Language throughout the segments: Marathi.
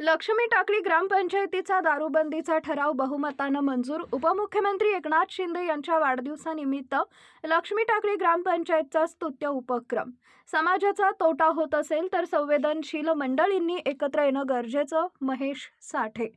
लक्ष्मी टाकळी ग्रामपंचायतीचा दारूबंदीचा ठराव बहुमतानं मंजूर उपमुख्यमंत्री एकनाथ शिंदे यांच्या वाढदिवसानिमित्त लक्ष्मी टाकळी ग्रामपंचायतचा स्तुत्य उपक्रम. समाजाचा तोटा होत असेल तर संवेदनशील मंडळींनी एकत्र येणं गरजेचं महेश साठे.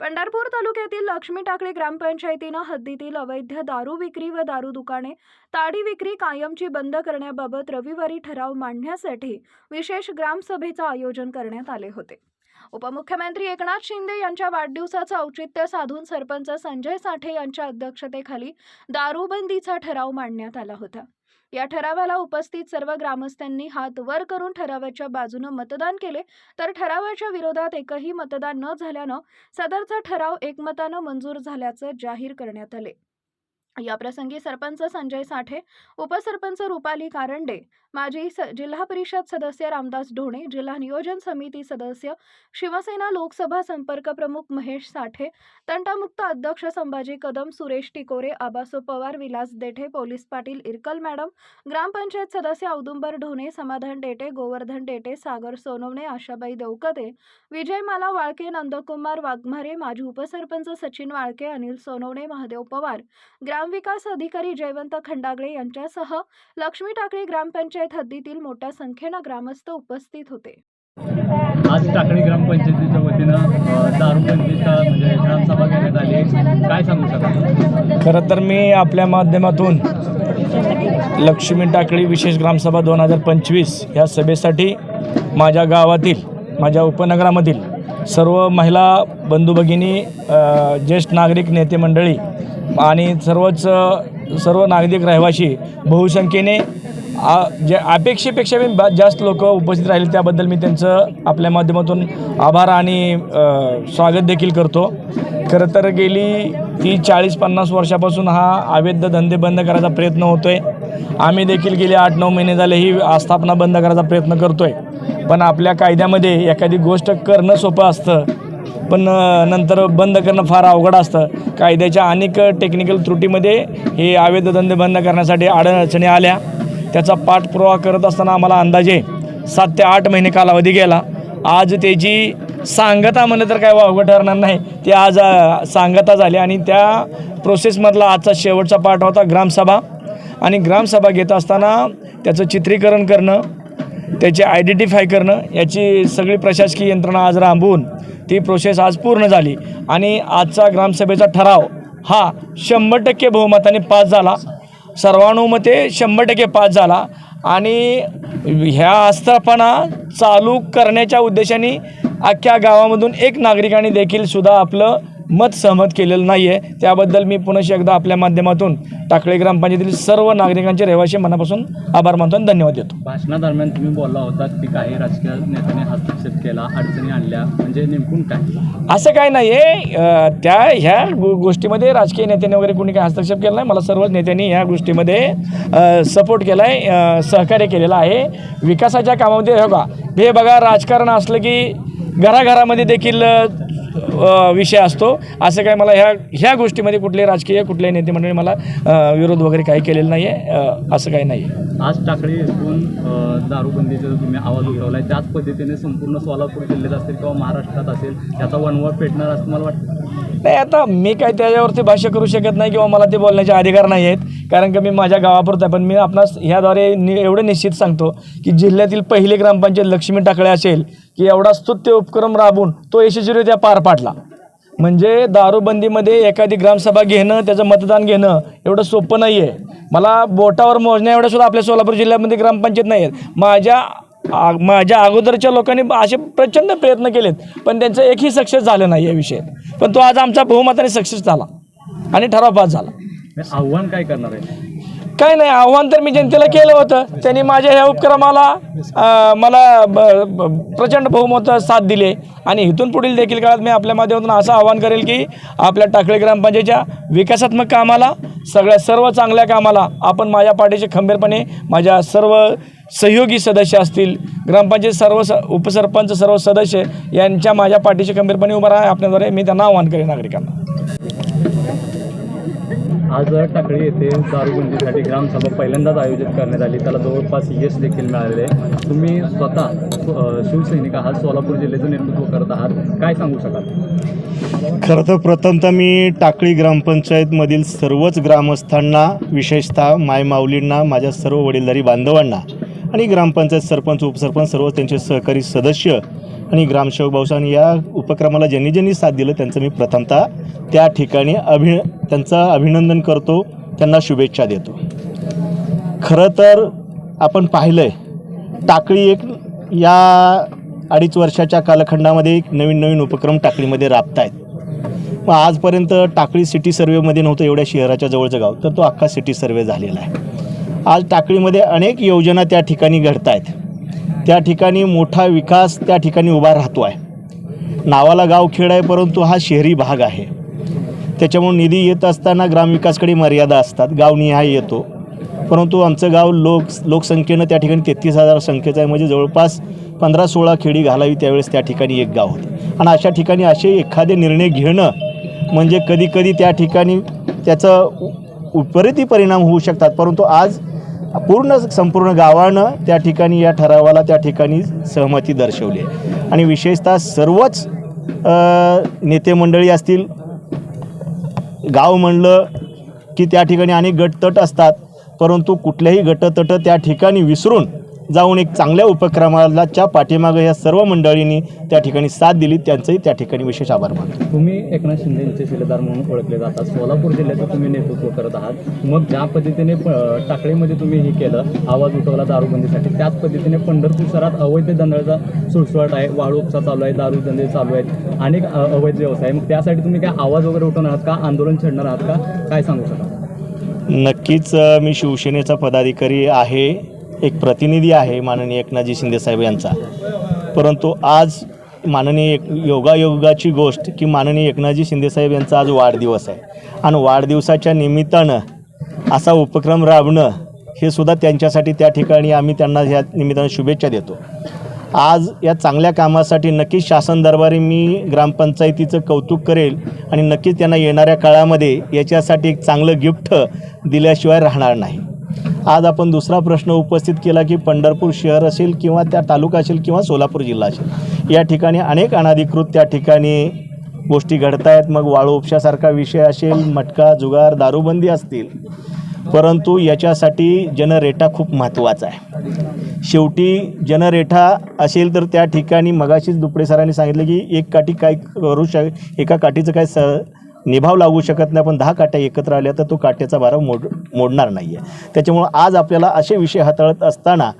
पंढरपूर तालुक्यातील लक्ष्मी टाकळी ग्रामपंचायतीनं हद्दीतील अवैध दारू विक्री व दारू दुकाने ताडी विक्री कायमची बंद करण्याबाबत रविवारी ठराव मांडण्यासाठी विशेष ग्रामसभेचं आयोजन करण्यात आले होते. उपमुख्यमंत्री एकनाथ शिंदे यांच्या वाढदिवसाचं औचित्य साधून सरपंच संजय साठे यांच्या अध्यक्षतेखाली दारूबंदीचा ठराव मांडण्यात आला होता. या ठरावाला उपस्थित सर्व ग्रामस्थांनी हात वर करून ठरावाच्या बाजूनं मतदान केले तर ठरावाच्या विरोधात एकही मतदान न झाल्यानं सदरचा ठराव एकमतानं मंजूर झाल्याचं जाहीर करण्यात आले. याप्रसंगी सरपंच संजय साठे उपसरपंच रुपाली कारंडे माजी स जिल्हा परिषद सदस्य रामदास ढोणे जिल्हा नियोजन समिती सदस्य शिवसेना लोकसभा संपर्क प्रमुख महेश साठे तंटामुक्त अध्यक्ष संभाजी कदम सुरेश टिकोरे आबासो पवार विलास देठे पोलीस पाटील इरकल मॅडम ग्रामपंचायत सदस्य औदुंबर ढोणे समाधान डेटे गोवर्धन डेटे सागर सोनवणे आशाबाई देवकते विजयमाला वाळके नंदकुमार वाघमारे माजी उपसरपंच सचिन वाळके अनिल सोनवणे महादेव पवार ग्रामविकास अधिकारी जयवंत खंडागळे यांच्यासह लक्ष्मी टाकळी ग्रामपंचायत हद्दीतील मोठ्या संख्येनं ग्रामस्थ उपस्थित होते आज टाकळी ग्रामपंचायतीच्या वतीनं दारूबंदीचा म्हणजे ग्रामसभा घेण्यात आली. काय सांगू शकाल खरं तर मी आपल्या माध्यमातून लक्ष्मी टाकळी विशेष ग्रामसभा दोन हजार पंचवीस ह्या सभेसाठी माझ्या गावातील माझ्या उपनगरामधील सर्व महिला बंधू भगिनी ज्येष्ठ नागरिक नेते मंडळी आणि सर्वच सर्व नागरिक रहिवासी बहुसंख्येने आ जे अपेक्षेपेक्षा मी बा जास्त लोक उपस्थित राहिले त्याबद्दल मी त्यांचं आपल्या माध्यमातून आभार आणि स्वागत देखील करतो. खरं तर गेली ती चाळीस पन्नास वर्षापासून हा अवैध धंदे बंद करायचा प्रयत्न होतो आहे आम्ही देखील गेले आठ नऊ महिने झाले ही आस्थापना बंद करायचा प्रयत्न करतो आहे पण आपल्या कायद्यामध्ये एखादी गोष्ट करणं सोपं असतं. पण नंतर बंद करणं फार अवघड असतं. कायद्याच्या अनेक टेक्निकल त्रुटीमध्ये हे अवैध धंदे बंद करण्यासाठी अडचणी आल्या. त्याचा पाठपुरावा करत असताना आम्हाला अंदाजे सात ते आठ महिने कालावधी गेला. आज त्याची सांगता म्हणलं तर काय वावगं ठरणार नाही. ते आज सांगता झाली आणि त्या प्रोसेसमधला आजचा शेवटचा पाठ होता ग्रामसभा. आणि ग्रामसभा घेत असताना त्याचं चित्रीकरण करणं त्याचे आयडेंटिफाय करणं याची सगळी प्रशासकीय यंत्रणा आज राबवून ती प्रोसेस आज पूर्ण झाली. आणि आजचा ग्रामसभेचा ठराव हा शंभर टक्के बहुमताने पास झाला. सर्वानुमते शंभर टक्के पास झाला. आणि ह्या आस्थापना चालू करण्याच्या उद्देशाने अख्ख्या गावामधून एक नागरिकाने देखील सुद्धा आपलं मत सहमत केलेलं नाही आहे त्याबद्दल मी पुनश एकदा आपल्या माध्यमातून टाकळी ग्रामपंचायतीतील सर्व नागरिकांचे रहिवाशी मनापासून आभार मानतो आणि धन्यवाद देतो. भाषणादरम्यान तुम्ही बोलला होता की काही राजकीय नेत्याने हस्तक्षेप केला अडचणी आणल्या. म्हणजे नेमकून काय? असं काय नाही आहे त्या ह्या गो गोष्टीमध्ये राजकीय नेत्यांनी वगैरे कोणी काही हस्तक्षेप केला नाही. मला सर्वच नेत्यांनी ह्या गोष्टीमध्ये सपोर्ट केला आहे सहकार्य केलेलं आहे. विकासाच्या कामामध्ये हे बघा. हे बघा राजकारण असलं की घराघरामध्ये देखील विषय असतो. असं काय मला ह्या ह्या गोष्टीमध्ये कुठले राजकीय कुठल्याही नेते मंडळी मला विरोध वगैरे काही केलेलं नाही आहे असं काही नाही आहे आज टाकळी येथून दारूबंदीचा जो तुम्ही आवाज उठवला आहे त्याच पद्धतीने संपूर्ण सोलापूर जिल्ह्यात असेल किंवा महाराष्ट्रात असेल त्याचा वनवा पेटणार असं मला वाटतं? नाही आता मी काय त्याच्यावरती भाष्य करू शकत नाही किंवा मला ते बोलण्याचे अधिकार नाही आहेत. कारण की मी माझ्या गावापुरतं आहे. पण मी आपणास ह्याद्वारे नि एवढं निश्चित सांगतो की जिल्ह्यातील पहिले ग्रामपंचायत लक्ष्मी टाकळे असेल की एवढा स्तुत्य उपक्रम राबवून तो यशस्वीरित्या पार पाडला. म्हणजे दारूबंदीमध्ये एखादी ग्रामसभा घेणं त्याचं मतदान घेणं एवढं सोपं नाही आहे मला बोटावर मोजण्या एवढं सुद्धा आपल्या सोलापूर जिल्ह्यामध्ये ग्रामपंचायत नाही आहेत माझ्या आग माझ्या अगोदरच्या लोकांनी असे प्रचंड प्रयत्न केलेत पण त्यांचं एकही सक्सेस झालं नाही या विषयात. पण तो आज आमचा बहुमताने सक्सेस झाला आणि ठराव पास झाला. आव्हान काय करणार आहे? काय नाही आव्हान तर मी जनतेला केलं होतं. त्यांनी माझ्या ह्या उपक्रमाला अं, मला ब- ब- प्रचंड बहुमत साथ दिले. आणि इथून पुढील देखील काळात मी आपल्या माध्यमातून असं आवाहन करेल की आपल्या टाकळी ग्रामपंचायतीच्या विकासात्मक कामाला सगळ्या सर्व चांगल्या कामाला आपण माझ्या पाठीचे खंबीरपणे माझ्या सर्व सहयोगी सदस्य असतील ग्रामपंचायत सर्व स उपसरपंच सर्व सदस्य यांच्या माझ्या पाठीचे खंबीरपणे उभं राहा. आपल्याद्वारे मी त्यांना आवाहन करेन नागरिकांना. आज टाकळी येथे दारूबंदीसाठी ग्रामसभा पहिल्यांदाच आयोजित करण्यात आली. त्याला जवळपास यश देखील मिळालेले तुम्ही स्वतः शिवसैनिक आहात सोलापूर जिल्ह्याचं नेतृत्व करत आहात. काय सांगू शकाल? खरं तर प्रथमतः मी टाकळी ग्रामपंचायतमधील सर्वच ग्रामस्थांना विशेषतः मायमाऊलींना माझ्या सर्व वडीलधारी बांधवांना आणि ग्रामपंचायत सरपंच उपसरपंच सर्व त्यांचे सहकारी सदस्य आणि ग्रामसेवक भाऊसाहेब या उपक्रमाला ज्यांनी ज्यांनी साथ दिलं त्यांचं मी प्रथमतः त्या ठिकाणी अभि त्यांचं अभिनंदन करतो त्यांना शुभेच्छा देतो. खरं तर आपण पाहिलं आहे टाकळी एक या अडीच वर्षाच्या कालखंडामध्ये एक नवीन नवीन उपक्रम टाकळीमध्ये राबत आहेत मग आजपर्यंत टाकळी सिटी सर्वेमध्ये नव्हतं एवढ्या शहराच्या जवळचं गाव तर तो अख्खा सिटी सर्वे झालेला आहे. आज टाकळीमध्ये अनेक योजना त्या ठिकाणी घडत आहेत त्या ठिकाणी मोठा विकास त्या ठिकाणी उभा राहतो आहे. नावाला गाव खेड आहे परंतु हा शहरी भाग आहे. त्याच्यामुळे निधी येत असताना ग्रामविकासकडे मर्यादा असतात. गावनिहाय येतो. परंतु आमचं गाव लोक लोकसंख्येनं त्या ठिकाणी तेहतीस हजार संख्येचं आहे. म्हणजे जवळपास पंधरा सोळा खेडी घालावी त्यावेळेस त्या ठिकाणी एक गाव होतं. आणि अशा ठिकाणी असे एखादे निर्णय घेणं म्हणजे कधी कधी त्या ठिकाणी त्याचं उ- विपरीतही परिणाम होऊ शकतात. परंतु आज पूर्ण संपूर्ण गावानं त्या ठिकाणी या ठरावाला त्या ठिकाणी सहमती दर्शवली आहे. आणि विशेषतः सर्वच नेते मंडळी असतील गाव म्हणलं की त्या ठिकाणी अनेक गटतट असतात परंतु कुठल्याही गटतट त्या ठिकाणी विसरून जाऊन एक चांगल्या उपक्रमालाच्या पाठीमागं या सर्व मंडळींनी त्या ठिकाणी साथ दिली. त्यांचंही त्या ठिकाणी विशेष आभार मानतो. तुम्ही एकनाथ शिंदेचे शिलेदार म्हणून ओळखले जातात. सोलापूर जिल्ह्याचं तुम्ही नेतृत्व करत आहात. मग ज्या पद्धतीने प टाकळीमध्ये तुम्ही हे केलं आवाज उठवला दारूबंदीसाठी त्याच पद्धतीने पंढरपूर शहरात अवैध धंद्याचा सुळसुळाट आहे वाळू उपसा चालू आहे दारू धंदे चालू आहेत अनेक अवैध व्यवसाय मग त्यासाठी तुम्ही काय आवाज वगैरे उठवणार आहात का? आंदोलन छेडणार आहात का? काय सांगू शकाल? नक्कीच मी शिवसेनेचा पदाधिकारी आहे. एक प्रतिनिधी आहे माननीय एकनाथजी शिंदेसाहेब यांचा. परंतु आज माननीय एक योगायोगाची गोष्ट की माननीय एकनाथजी शिंदेसाहेब यांचा आज वाढदिवस आहे. आणि वाढदिवसाच्या निमित्तानं असा उपक्रम राबणं हे सुद्धा त्यांच्यासाठी त्या ठिकाणी आम्ही त्यांना ह्या निमित्तानं शुभेच्छा देतो. आज या चांगल्या कामासाठी नक्कीच शासन दरबारी मी ग्रामपंचायतीचं कौतुक करेल आणि नक्कीच त्यांना येणाऱ्या काळामध्ये याच्यासाठी एक चांगलं गिफ्ट दिल्याशिवाय राहणार नाही. आज आपण दुसरा प्रश्न उपस्थित केला की पंढरपूर शहर असेल किंवा त्या तालुका असेल किंवा सोलापूर जिल्हा असेल. या ठिकाणी अनेक अनाधिकृत त्या ठिकाणी गोष्टी घडत आहेत. मग वाळू उपशासारखा विषय असेल मटका जुगार दारूबंदी असतील. परंतु याच्यासाठी जनरेटा खूप महत्त्वाचा आहे. शेवटी जनरेठा असेल तर त्या ठिकाणी मगाशीच दुपडे सरांनी सांगितलं की एक काठी काय करू शक एका काठीचं काय स निभाव लागू शकत नाही पण दहा काट्या एकत्र आल्या तर तो काट्याचा भारा मोड मोडणार नाही आहे त्याच्यामुळं आज आपल्याला असे विषय हाताळत असताना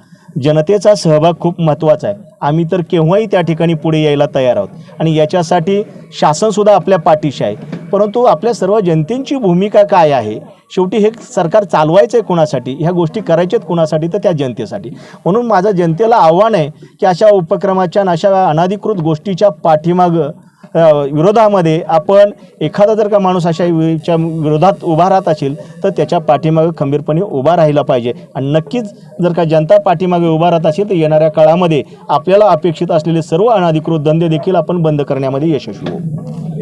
जनतेचा सहभाग खूप महत्त्वाचा आहे. आम्ही तर केव्हाही त्या ठिकाणी पुढे यायला तयार आहोत. आणि याच्यासाठी शासनसुद्धा आपल्या पाठीशी आहे. परंतु आपल्या सर्व जनतेची भूमिका काय आहे? शेवटी हे सरकार चालवायचं आहे कोणासाठी? ह्या गोष्टी करायच्या आहेत कोणासाठी? तर त्या जनतेसाठी. म्हणून माझं जनतेला आव्हान आहे की अशा उपक्रमाच्या आणि अशा अनाधिकृत गोष्टीच्या पाठीमागं विरोधामध्ये आपण एखादा जर का माणूस अशा च्या विरोधात उभा राहत असेल तर त्याच्या पाठीमागं खंबीरपणे उभा राहिला पाहिजे. आणि नक्कीच जर का जनता पाठीमागे उभा राहत असेल तर येणाऱ्या काळामध्ये आपल्याला अपेक्षित असलेले सर्व अनाधिकृत धंदे देखील आपण बंद करण्यामध्ये यशस्वी होऊ.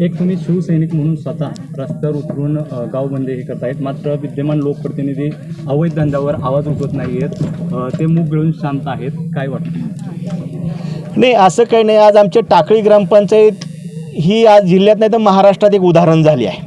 एक तुम्ही शिवसैनिक म्हणून स्वतः रस्त्यावर उतरून गावबंदी हे करतायत. मात्र विद्यमान लोकप्रतिनिधी अवैध धंद्यावर आवाज उठवत नाही आहेत ते मूग गिळून शांत आहेत. काय वाटतं? नाही असं काही नाही. आज आमच्या टाकळी ग्रामपंचायत ही आज जिल्ह्यात नाही तर महाराष्ट्रात एक उदाहरण झाली आहे.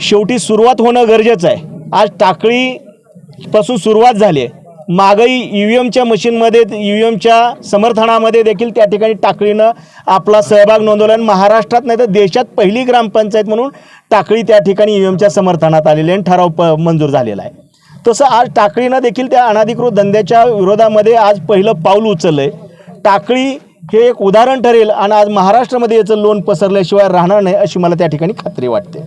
शेवटी सुरुवात होणं गरजेचं आहे. आज टाकळीपासून सुरुवात झाली आहे. मागही ई व्ही एमच्या मशीनमध्ये ई व्ही एमच्या समर्थनामध्ये देखील त्या ठिकाणी टाकळीनं आपला सहभाग नोंदवला आणि महाराष्ट्रात नाही तर देशात पहिली ग्रामपंचायत म्हणून टाकळी त्या ठिकाणी ई व्ही एमच्या समर्थनात आलेली आहे आणि ठराव प मंजूर झालेला आहे. तसं आज टाकळीनं देखील त्या अनाधिकृत धंद्याच्या विरोधामध्ये आज पहिलं पाऊल उचललं आहे टाकळी हे एक उदाहरण ठरेल आणि आज महाराष्ट्रामध्ये याचं लोन पसरल्याशिवाय राहणार नाही अशी मला त्या ठिकाणी खात्री वाटते.